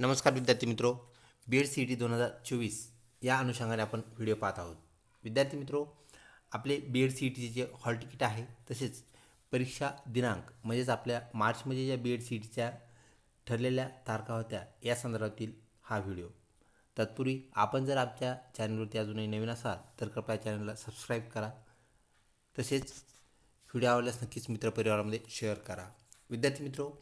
नमस्कार विद्यार्थी मित्रो B Ed C E T दोन हजार चोवीस या अनुषंगाने आपण व्हिडिओ पाहत आहोत. विद्यार्थी मित्रो आपले बी एड सी ई टीचे जे हॉल तिकीट आहे तसेच परीक्षा दिनांक म्हणजेच आपल्या मार्चमध्ये ज्या बी एड सी ई टीच्या ठरलेल्या तारखा होत्या या संदर्भातील हा व्हिडिओ. तत्पूर्वी आपण जर आमच्या चॅनलवरती अजूनही नवीन असाल तर कृपया चॅनलला सबस्क्राईब करा. तसेच व्हिडिओ आवडल्यास नक्कीच मित्रपरिवारामध्ये शेअर करा. विद्यार्थी मित्रो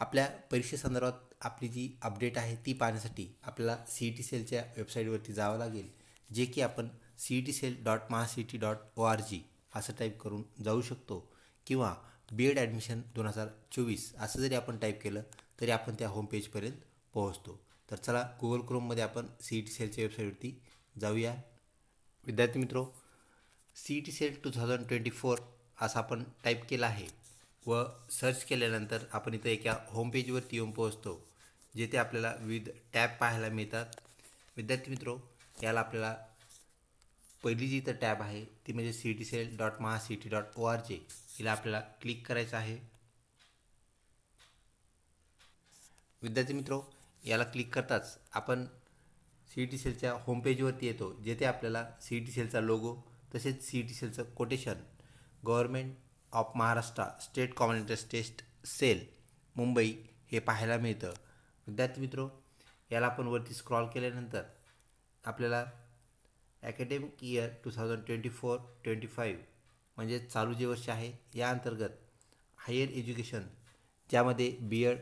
आपल्या परीक्षेसंदर्भात आपली जी अपडेट आहे ती पाहण्यासाठी आपल्याला सी ई टी सेलच्या वेबसाईटवरती जावं लागेल जे की आपण C E T cell dot Maha C T dot O R G असं टाईप करून जाऊ शकतो. किंवा बी एड ॲडमिशन दोन हजार चोवीस असं जरी आपण टाईप केलं तरी आपण त्या होम पेजपर्यंत पोहोचतो. तर चला गुगल क्रोममध्ये आपण सी ई टी सेलच्या वेबसाईटवरती जाऊया. विद्यार्थी मित्रो C E T cell two thousand twenty four असं आपण टाईप केलं आहे. व सर्च केल्यानंतर आपण इथं एका होम पेजवरती येऊन पोहोचतो जेथे आपल्याला विविध टॅब पाहायला मिळतात. विद्यार्थी मित्रो याला आपल्याला पहिली जी इथं टॅब आहे ती म्हणजे C T cell dot Maha C T dot O R G हिला आपल्याला क्लिक करायचं आहे. विद्यार्थी मित्रो याला क्लिक करताच आपण सी टी सेलच्या होम पेजवरती येतो जेथे आपल्याला सी टी सेलचा लोगो तसेच C T सेलचं quotation government of Maharashtra state common interest test cell Mumbai हे पाहायला मिळतं. विद्यार्थी मित्रो याला आपण वरती स्क्रॉल केल्यानंतर आपल्याला academic year two thousand twenty four twenty five म्हणजे चालू जे वर्ष आहे या अंतर्गत हायर एज्युकेशन ज्यामध्ये बी एड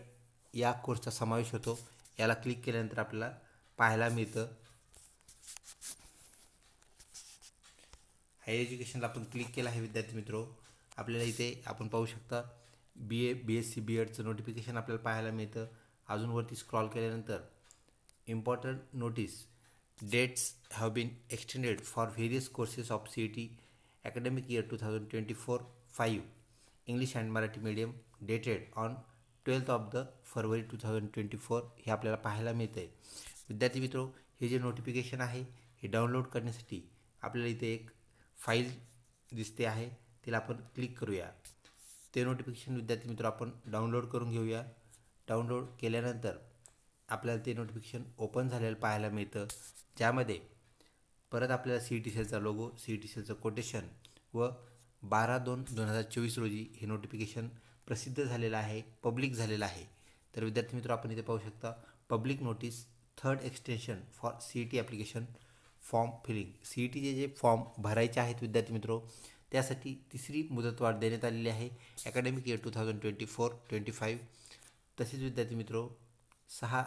या कोर्सचा समावेश होतो याला क्लिक केल्यानंतर आपल्याला पाहायला मिळतं. हायर एज्युकेशनला आपण क्लिक केलं आहे विद्यार्थी मित्रो. आपल्याला इथे आपण पाहू शकता B A B S C B एडचं notification आपल्याला पाहायला मिळतं. अजून वरती स्क्रॉल केल्यानंतर important notice dates have been extended for various courses of C E T academic year two thousand twenty four five English and Marathi medium dated on twelfth of the February two thousand twenty four हे आपल्याला पाहायला मिळतं आहे विद्यार्थी मित्रो हे जे notification आहे हे डाउनलोड करण्यासाठी आपल्याला इथे एक फाईल दिसते आहे. तिला आपण क्लिक करूया. ते नोटिफिकेशन विद्यार्थी मित्र आपण डाउनलोड करून घेऊया. डाउनलोड केल्यानंतर आपल्याला ते नोटिफिकेशन ओपन झालेलं पाहायला मिळतं. ज्यामध्ये परत आपल्याला सी ई टी सेलचा लोगो सी ई टी सेलचं कोटेशन व बारा दोन दोन हजार चोवीस रोजी हे नोटिफिकेशन प्रसिद्ध झालेलं आहे पब्लिक झालेलं आहे. तर विद्यार्थी मित्र आपण इथे पाहू शकता public notice third extension for C E T application form filling C E टीचे जे फॉर्म भरायचे आहेत विद्यार्थी मित्रो. त्यासाठी तिसरी मुदतवाढ देण्यात आलेली आहे. Academic year two thousand twenty four twenty five तसेच विद्यार्थी मित्रो सहा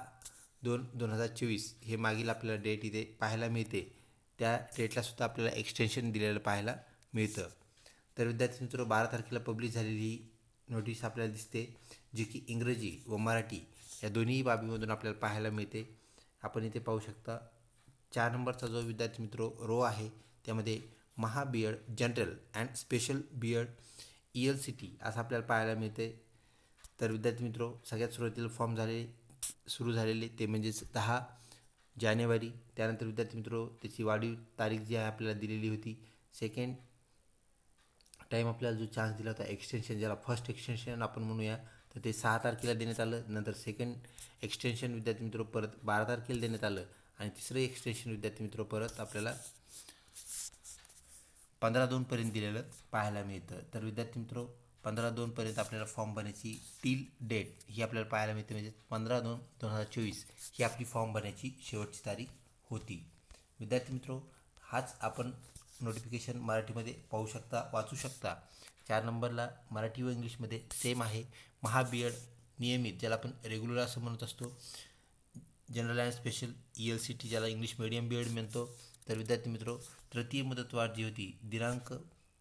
दोन दोन हजार चोवीस हे मागील आपल्याला डेट इथे पाहायला मिळते. त्या डेटलासुद्धा आपल्याला एक्सटेन्शन दिलेलं पाहायला मिळतं. तर विद्यार्थी मित्र बारा तारखेला पब्लिश झालेली ही नोटीस आपल्याला दिसते जी की इंग्रजी व मराठी या दोन्ही बाबीमधून आपल्याला पाहायला मिळते. आपण इथे पाहू शकता चार नंबरचा जो विद्यार्थी मित्र रो आहे त्यामध्ये महाबियर्ड general and special B Ed E L C T असं आपल्याला पाहायला मिळते. तर विद्यार्थी मित्रो सगळ्यात सुरुवातीला फॉर्म झाले सुरू झालेले ते म्हणजेच दहा जानेवारी. त्यानंतर विद्यार्थी मित्रो त्याची वाढीव तारीख जी आहे आपल्याला दिलेली होती. सेकंड टाईम आपल्याला जो चान्स दिला होता एक्सटेन्शन ज्याला फर्स्ट एक्सटेन्शन आपण म्हणूया तर ते सहा तारखेला देण्यात आलं. नंतर सेकंड एक्सटेन्शन विद्यार्थी मित्रो परत बारा तारखेला देण्यात आलं. आणि तिसरं एक्सटेन्शन विद्यार्थी मित्रो परत आपल्याला पंधरा दोनपर्यंत दिलेलं पाहायला मिळतं. तर विद्यार्थी मित्र पंधरा दोनपर्यंत आपल्याला फॉर्म भरण्याची टील डेट ही आपल्याला पाहायला मिळते. म्हणजे पंधरा दोन दोन हजार चोवीस ही आपली फॉर्म भरण्याची शेवटची तारीख होती. विद्यार्थी मित्रो हाच आपण नोटिफिकेशन मराठीमध्ये पाहू शकता वाचू शकता. चार नंबरला मराठी व इंग्लिशमध्ये सेम आहे. महाबीएड नियमित ज्याला आपण रेग्युलर असं म्हणत असतो. General and special E L C T ज्याला इंग्लिश मिडियम बी एड म्हणतो. तर विद्यार्थी मित्रो तृतीय मुदतवाढ जी होती दिनांक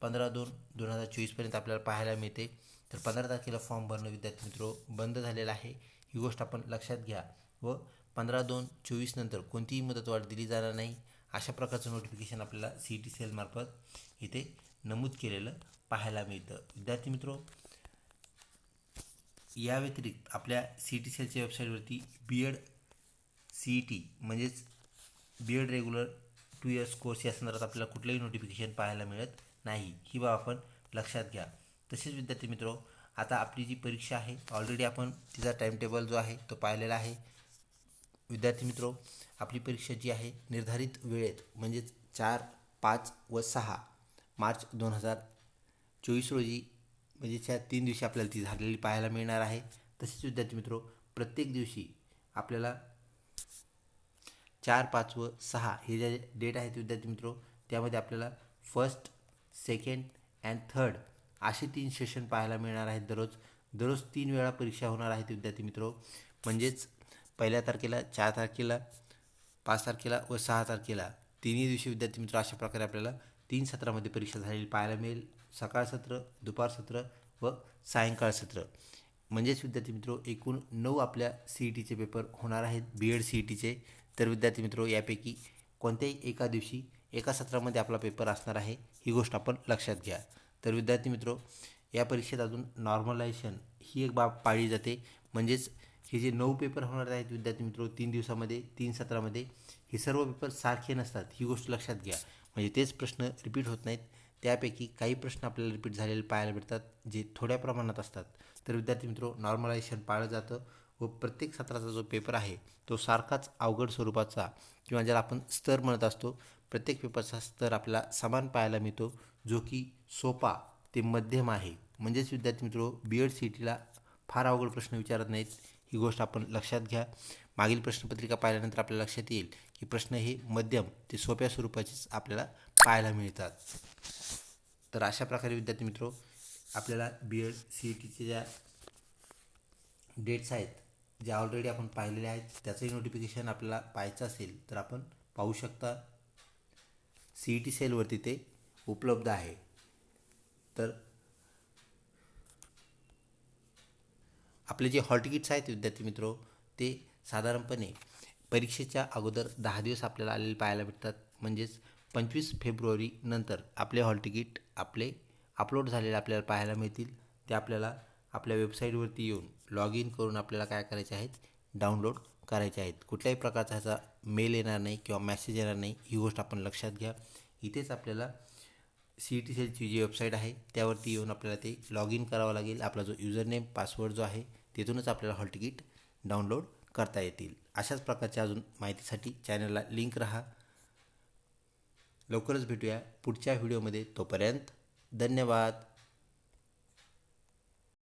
पंधरा दोन दोन हजार चोवीसपर्यंत आपल्याला पाहायला मिळते. तर पंधरा तारखेला फॉर्म भरणं विद्यार्थी मित्रो बंद झालेलं आहे. ही गोष्ट आपण लक्षात घ्या. व पंधरा दोन चोवीस नंतर कोणतीही मुदतवाढ दिली जाणार नाही. अशा प्रकारचं नोटिफिकेशन आपल्याला सी टी सेलमार्फत इथे नमूद केलेलं पाहायला मिळतं. विद्यार्थी मित्रो या व्यतिरिक्त आपल्या सी टी सेलच्या वेबसाईटवरती B Ed C E T म्हणजेच B Ed regular two years course या संदर्भात आपल्याला कुठलंही नोटिफिकेशन पाहायला मिळत नाही. ही बाब आपण लक्षात घ्या. तसेच विद्यार्थी मित्रो आता आपली जी परीक्षा आहे ऑलरेडी आपण तिचा टाईमटेबल जो आहे तो पाहिलेला आहे. विद्यार्थी मित्रो आपली परीक्षा जी आहे निर्धारित वेळेत म्हणजेच चार पाच व सहा मार्च दोन हजार चोवीस रोजी म्हणजे त्या तीन दिवशी आपल्याला ती झालेली पाहायला मिळणार आहे. तसेच विद्यार्थी मित्रो प्रत्येक दिवशी आपल्याला चार पाच व सहा हे जे डेट आहेत विद्यार्थी मित्रो त्यामध्ये आपल्याला फर्स्ट सेकंड अँड थर्ड असे तीन सेशन पाहायला मिळणार आहेत दररोज. दररोज तीन वेळा परीक्षा होणार आहेत विद्यार्थी मित्रो. म्हणजेच पहिल्या तारखेला चार तारखेला पाच तारखेला व सहा तारखेला तिन्ही दिवशी विद्यार्थी मित्र अशा प्रकारे आपल्याला तीन सत्रामध्ये परीक्षा झालेली पाहायला मिळेल. सकाळ सत्र दुपार सत्र व सायंकाळ सत्र. म्हणजेच विद्यार्थी मित्रो एकूण नऊ आपल्या सी ई टीचे पेपर होणार आहेत. बी एड सी ई टीचे तर विद्यार्थी मित्रो यापैकी कोणत्याही एका दिवशी एका सत्रामध्ये आपला पेपर असणार आहे ही गोष्ट आपण लक्षात घ्या. तर विद्यार्थी मित्रो या परीक्षेत अजून नॉर्मलायझेशन ही एक बाब पाळली जाते. म्हणजेच हे जे नऊ पेपर होणार आहेत विद्यार्थी मित्रो तीन दिवसामध्ये तीन सत्रामध्ये हे सर्व पेपर सारखे नसतात ही गोष्ट लक्षात घ्या. म्हणजे तेच प्रश्न रिपीट होत नाहीत. त्यापैकी काही प्रश्न आपल्याला रिपीट झालेले पाहायला भेटतात जे थोड्या प्रमाणात असतात. तर विद्यार्थी मित्रो नॉर्मलायझेशन पाळलं जातं. व प्रत्येक सत्राचा जो पेपर आहे तो सारखाच अवघड स्वरूपाचा किंवा ज्याला आपण स्तर म्हणत असतो प्रत्येक पेपरचा स्तर आपल्याला समान पाहायला मिळतो जो की सोपा ते मध्यम आहे. म्हणजेच विद्यार्थी मित्रो बी एड सी टीला फार अवघड प्रश्न विचारत नाहीत ही गोष्ट आपण लक्षात घ्या. मागील प्रश्नपत्रिका पाहिल्यानंतर आपल्याला लक्षात येईल की प्रश्न हे मध्यम ते सोप्या स्वरूपाचेच आपल्याला पाहायला मिळतात. तर अशा प्रकारे विद्यार्थी मित्रो आपल्याला बी एड सी ई टीच्या ज्या डेट्स आहेत जे ऑलरेडी आपण पाहिलेले आहेत त्याचंही नोटिफिकेशन आपल्याला पाहायचं असेल तर आपण पाहू शकता. सी ई टी सेलवरती ते उपलब्ध आहे. तर आपले जे हॉल तिकीट्स आहेत विद्यार्थी मित्रो ते साधारणपणे परीक्षेच्या अगोदर दहा दिवस आपल्याला आलेले पाहायला भेटतात. म्हणजेच पंचवीस फेब्रुवारी नंतर आपले हॉल तिकीट आपले अपलोड झालेले आपल्याला पाहायला मिळतील. ते आपल्याला आपल्या वेबसाईटवरती येऊन लॉग इन करून आपल्याला काय करायचे आहेत? डाउनलोड करायचे आहेत. कुठल्याही प्रकारचा ह्याचा मेल येणार नाही किंवा मॅसेज येणार नाही. ही गोष्ट आपण लक्षात घ्या. इथेच आपल्याला सी टी सेलची जी वेबसाईट आहे त्यावरती येऊन आपल्याला ते लॉग इन करावं लागेल. आपला जो युजर नेम पासवर्ड जो आहे तिथूनच आपल्याला हॉल तिकीट डाउनलोड करता येतील. अशाच प्रकारच्या अजून माहितीसाठी चॅनलला लिंक राहा. लवकरच भेटूया पुढच्या व्हिडिओमध्ये तोपर्यंत धन्यवाद.